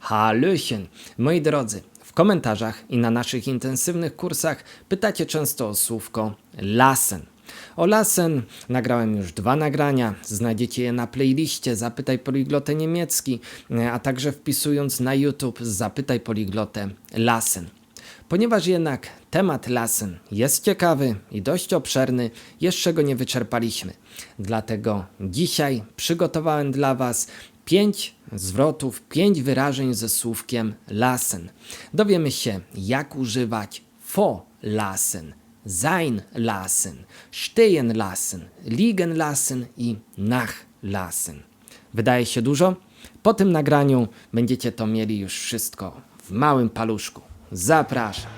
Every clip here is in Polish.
Hallöchen. Moi drodzy, w komentarzach i na naszych intensywnych kursach pytacie często o słówko lassen. O lassen nagrałem już dwa nagrania, znajdziecie je na playliście Zapytaj Poliglotę Niemiecki, a także wpisując na YouTube Zapytaj Poliglotę lassen. Ponieważ jednak temat lassen jest ciekawy i dość obszerny, jeszcze go nie wyczerpaliśmy. Dlatego dzisiaj przygotowałem dla Was pięć zwrotów, pięć wyrażeń ze słówkiem lassen. Dowiemy się, jak używać vor lassen, sein lassen, stehen lassen, liegen lassen i nach lassen. Wydaje się dużo? Po tym nagraniu będziecie to mieli już wszystko w małym paluszku. Zapraszam.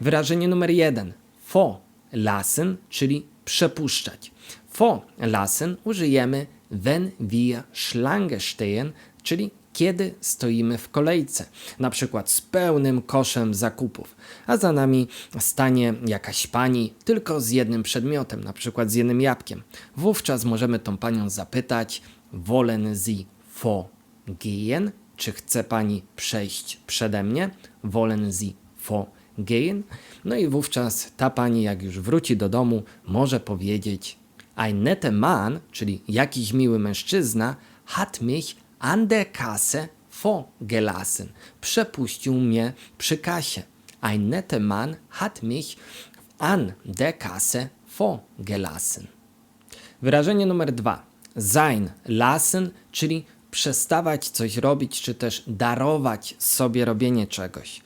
Wyrażenie numer jeden. For lassen, czyli przepuszczać. For lassen użyjemy wenn wir Schlange stehen, czyli kiedy stoimy w kolejce, na przykład z pełnym koszem zakupów, a za nami stanie jakaś pani tylko z jednym przedmiotem, na przykład z jednym jabłkiem. Wówczas możemy tą panią zapytać: Wollen Sie vorgehen? Czy chce pani przejść przede mnie? Wollen Sie vorgehen? No i wówczas ta pani, jak już wróci do domu, może powiedzieć: Ein netter Mann, czyli jakiś miły mężczyzna, hat mich an der Kasse vorgelassen. Przepuścił mnie przy kasie. Ein netter Mann hat mich an der Kasse vorgelassen. Wyrażenie numer dwa. Sein lassen, czyli przestawać coś robić, czy też darować sobie robienie czegoś.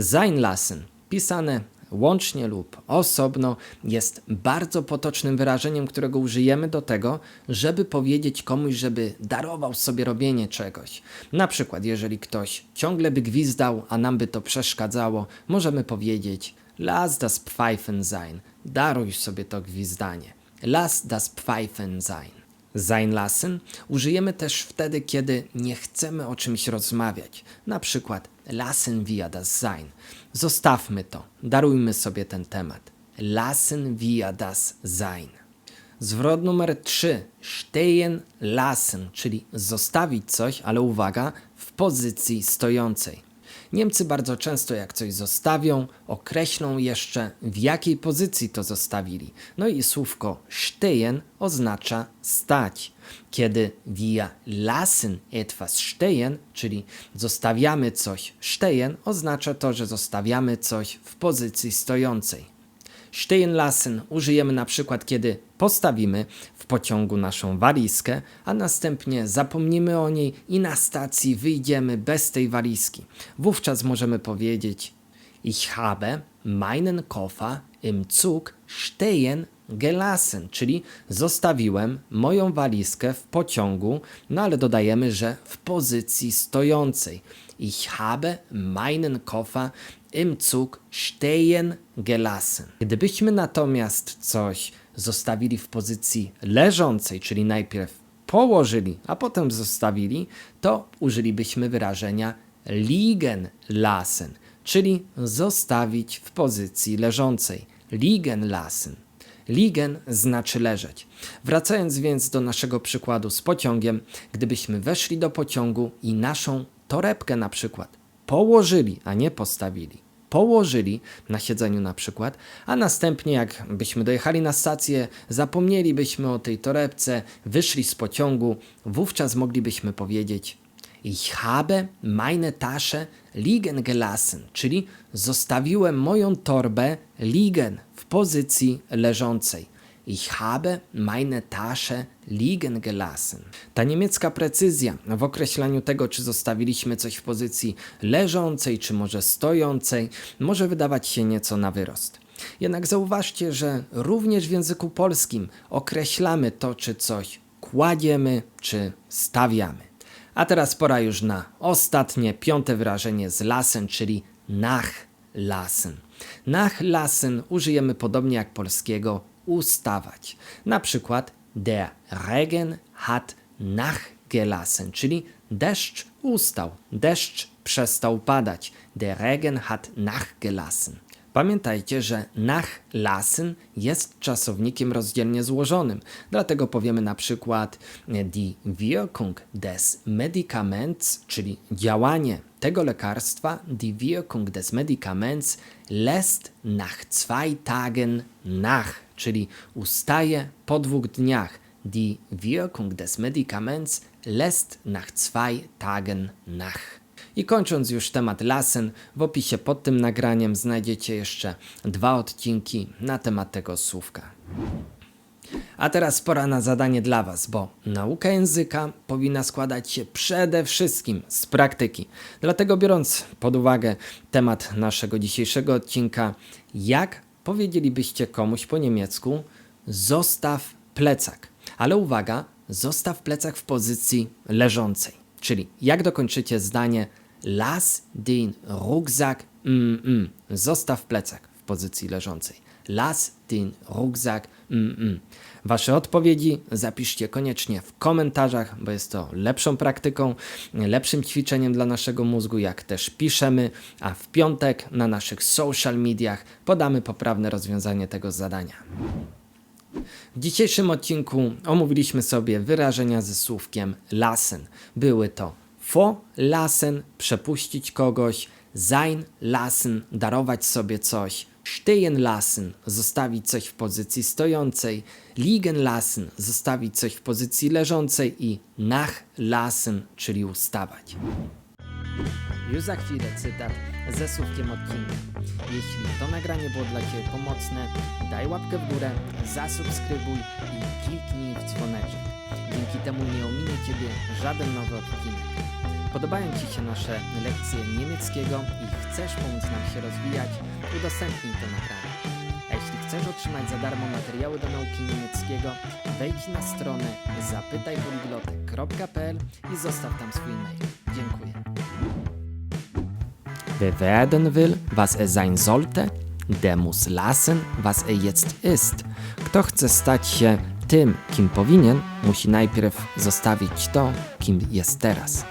Sein lassen, pisane łącznie lub osobno, jest bardzo potocznym wyrażeniem, którego użyjemy do tego, żeby powiedzieć komuś, żeby darował sobie robienie czegoś. Na przykład, jeżeli ktoś ciągle by gwizdał, a nam by to przeszkadzało, możemy powiedzieć Lass das Pfeifen sein. Daruj sobie to gwizdanie. Lass das Pfeifen sein. Sein lassen użyjemy też wtedy, kiedy nie chcemy o czymś rozmawiać. Na przykład lassen wir das sein. Zostawmy to, darujmy sobie ten temat. Lassen wir das sein. Zwrot numer 3. Stehen lassen, czyli zostawić coś, ale uwaga, w pozycji stojącej. Niemcy bardzo często, jak coś zostawią, określą jeszcze w jakiej pozycji to zostawili. No i słówko stehen oznacza stać. Kiedy wir lassen etwas stehen, czyli zostawiamy coś stehen, oznacza to, że zostawiamy coś w pozycji stojącej. Stehen lassen użyjemy na przykład, kiedy postawimy w pociągu naszą walizkę, a następnie zapomnimy o niej i na stacji wyjdziemy bez tej walizki. Wówczas możemy powiedzieć: Ich habe meinen Koffer im Zug stehen gelassen, czyli zostawiłem moją walizkę w pociągu, no ale dodajemy, że w pozycji stojącej. Ich habe meinen Koffer im Zug stehen gelassen. Gdybyśmy natomiast coś zostawili w pozycji leżącej, czyli najpierw położyli, a potem zostawili, to użylibyśmy wyrażenia liegen lassen, czyli zostawić w pozycji leżącej. Liegen lassen. Liegen znaczy leżeć. Wracając więc do naszego przykładu z pociągiem, gdybyśmy weszli do pociągu i naszą torebkę na przykład położyli, a nie postawili, położyli na siedzeniu na przykład, a następnie jak byśmy dojechali na stację, zapomnielibyśmy o tej torebce, wyszli z pociągu, wówczas moglibyśmy powiedzieć Ich habe meine Tasche liegen gelassen, czyli zostawiłem moją torbę liegen w pozycji leżącej. Ich habe meine Tasche liegen gelassen. Ta niemiecka precyzja w określaniu tego, czy zostawiliśmy coś w pozycji leżącej, czy może stojącej, może wydawać się nieco na wyrost. Jednak zauważcie, że również w języku polskim określamy to, czy coś kładziemy, czy stawiamy. A teraz pora już na ostatnie, piąte wyrażenie z lassen, czyli nachlassen. Nachlassen użyjemy podobnie jak polskiego ustawać. Na przykład der Regen hat nachgelassen, czyli deszcz ustał, deszcz przestał padać. Der Regen hat nachgelassen. Pamiętajcie, że nachlassen jest czasownikiem rozdzielnie złożonym, dlatego powiemy na przykład e, die Wirkung des Medikaments, czyli działanie tego lekarstwa, die Wirkung des Medikaments lässt nach zwei Tagen nach, czyli ustaje po dwóch dniach. Die Wirkung des Medikaments lässt nach zwei Tagen nach. I kończąc już temat lasen, w opisie pod tym nagraniem znajdziecie jeszcze dwa odcinki na temat tego słówka. A teraz pora na zadanie dla Was, bo nauka języka powinna składać się przede wszystkim z praktyki. Dlatego, biorąc pod uwagę temat naszego dzisiejszego odcinka, jak powiedzielibyście komuś po niemiecku, zostaw plecak. Ale uwaga, zostaw plecak w pozycji leżącej. Czyli jak dokończycie zdanie Lass den Rucksack mm, mm. Zostaw plecak w pozycji leżącej. Lass den Rucksack mm, mm. Wasze odpowiedzi zapiszcie koniecznie w komentarzach, bo jest to lepszą praktyką, lepszym ćwiczeniem dla naszego mózgu, jak też piszemy, a w piątek na naszych social mediach podamy poprawne rozwiązanie tego zadania. W dzisiejszym odcinku omówiliśmy sobie wyrażenia ze słówkiem lassen. Były to vor lassen, przepuścić kogoś, sein lassen, darować sobie coś, stehen lassen, zostawić coś w pozycji stojącej, liegen lassen, zostawić coś w pozycji leżącej i nachlassen, czyli ustawać. Już za chwilę cytat ze słówkiem odcinka. Jeśli to nagranie było dla Ciebie pomocne, daj łapkę w górę, zasubskrybuj i kliknij w dzwoneczek. Dzięki temu nie ominie Ciebie żaden nowy odcinek. Podobają Ci się nasze lekcje niemieckiego i chcesz pomóc nam się rozwijać, udostępnij to nagranie. A jeśli chcesz otrzymać za darmo materiały do nauki niemieckiego, wejdź na stronę zapytajpoligloty.pl i zostaw tam swój mail. Dziękuję. Wer werden will, was er sein sollte, der muss lassen, was er jetzt ist. Kto chce stać się tym, kim powinien, musi najpierw zostawić to, kim jest teraz.